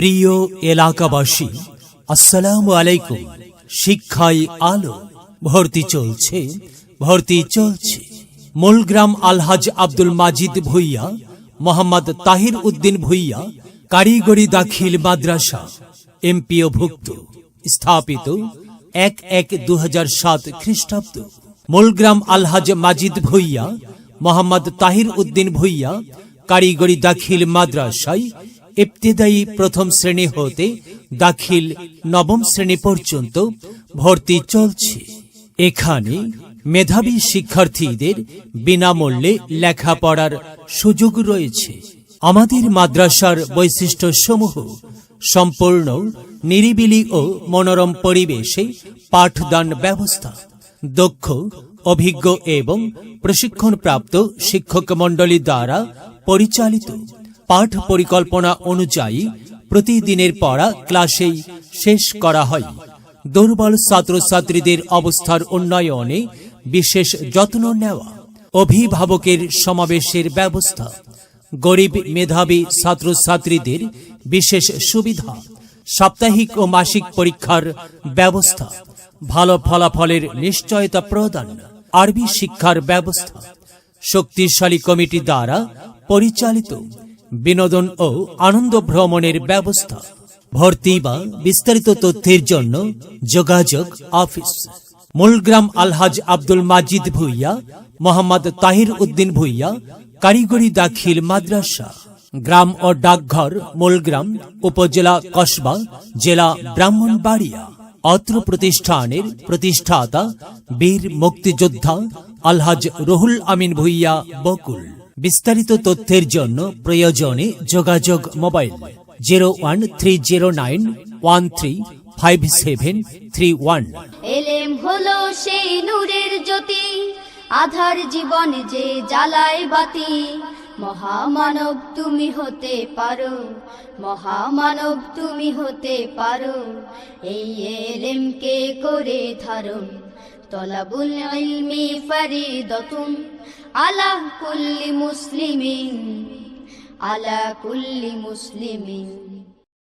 প্রিয় এলাকাবাসী, আসসালামু আলাইকুম। শিক্ষায় আলো, ভর্তি চলছে ভর্তি চলছে। মূলগ্রাম আলহাজ আব্দুল মাজিদ ভুইয়া, মোহাম্মদ তাহির উদ্দিন ভুইয়া, কারিগরি দাখিল মাদ্রাসা এমপিও ভুক্ত স্থাপিত এক এক দু সাত খ্রিস্টাব্দ। মূলগ্রাম আলহাজ মাজিদ ভুইয়া, মোহাম্মদ তাহির উদ্দিন ভুইয়া, কারিগরি দাখিল মাদ্রাসায় ইবতেদায়ী প্রথম শ্রেণি হতে দাখিল নবম শ্রেণি পর্যন্ত ভর্তি চলছে। এখানে মেধাবী শিক্ষার্থীদের বিনামূল্যে লেখাপড়ার সুযোগ রয়েছে। আমাদের মাদ্রাসার বৈশিষ্ট্য সমূহ সম্পূর্ণ নিরিবিলি ও মনোরম পরিবেশে পাঠদান ব্যবস্থা, দক্ষ, অভিজ্ঞ এবং প্রশিক্ষণপ্রাপ্ত শিক্ষক মণ্ডলী দ্বারা পরিচালিত। পাঠ পরিকল্পনা অনুযায়ী প্রতিদিনের পড়া ক্লাসেই শেষ করা হয়। দুর্বল ছাত্রছাত্রীদের অবস্থার উন্নয়নে বিশেষ যত্ন নেওয়া, অভিভাবকের সমাবেশের ব্যবস্থা, গরিব মেধাবী ছাত্রছাত্রীদের বিশেষ সুবিধা, সাপ্তাহিক ও মাসিক পরীক্ষার ব্যবস্থা, ভালো ফলাফলের নিশ্চয়তা প্রদান, আরবি শিক্ষার ব্যবস্থা, শক্তিশালী কমিটি দ্বারা পরিচালিত বিনোদন ও আনন্দ ভ্রমণের ব্যবস্থা। ভর্তি বা বিস্তারিত তথ্যের জন্য যোগাযোগ অফিস। মূলগ্রাম আলহাজ আব্দুল মাজিদ ভুইয়া, মোহাম্মদ তাহির উদ্দিন ভুইয়া, কারিগরি দাখিল মাদ্রাসা। গ্রাম ও ডাকঘর মূলগ্রাম, উপজেলা কসবা, জেলা ব্রাহ্মণবাড়িয়া। অত্র প্রতিষ্ঠানের প্রতিষ্ঠাতা বীর মুক্তিযোদ্ধা আলহাজ রুহুল আমিন ভুইয়া বকুল। বিস্তারিত তথ্যের জন্য প্রয়োজনে যোগাযোগ mobile zero one three zero nine one three five seven three one. হলো সেই নূরের জ্যোতি, আধার জীবন যে জ্বালায় বাতি। মহামানব তুমি হতে পারো, মহামানব তুমি হতে পারো, এই এলেমকে করে ধারণ। طلب العلم فريضة على كل مسلم على كل مسلم.